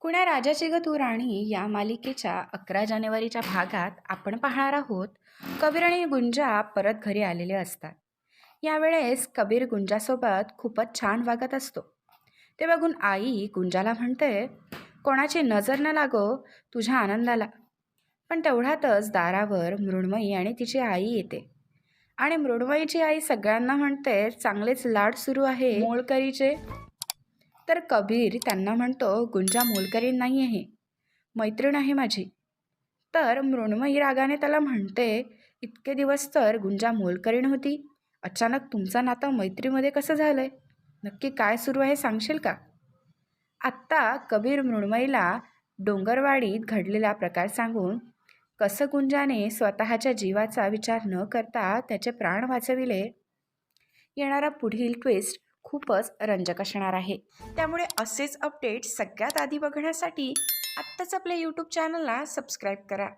कुण्या राजाची ग तू राणी? या मालिकेच्या अकरा जानेवारीच्या भागात आपण पाहणार आहोत कबीर आणि गुंजा परत घरी आलेले असतात. यावेळेस कबीर गुंजासोबत खूपच छान वागत असतो. ते बघून आई गुंजाला म्हणते कोणाची नजर न लागो तुझ्या आनंदाला. पण तेवढ्यातच दारावर मृण्मयी आणि तिची आई येते. आणि मृण्मयीची आई सगळ्यांना म्हणते चांगलेच लाड सुरू आहे. मोळकरीचे? तर कबीर त्यांना म्हणतो गुंजा मोलकरीण नाही आहे. मैत्रीण आहे माझी. तर मृण्मयी रागाने त्याला म्हणते इतके दिवस तर गुंजा मोलकरीण होती. अचानक तुमचं नातं मैत्रीमध्ये कसं झालं आहे नक्की काय सुरू आहे सांगशील का? आत्ता कबीर मृण्मयीला डोंगरवाडीत घडलेला प्रकार सांगून कसं गुंजाने स्वतःच्या जीवाचा विचार न करता त्याचे प्राण वाचविले? येणारा पुढील ट्विस्ट खूपच रंजक असणार आहे. त्यामुळे असेच अपडेट सगळ्यात आधी बघण्यासाठी आत्ताच आपल्या यूट्यूब चॅनलला सबस्क्राईब करा.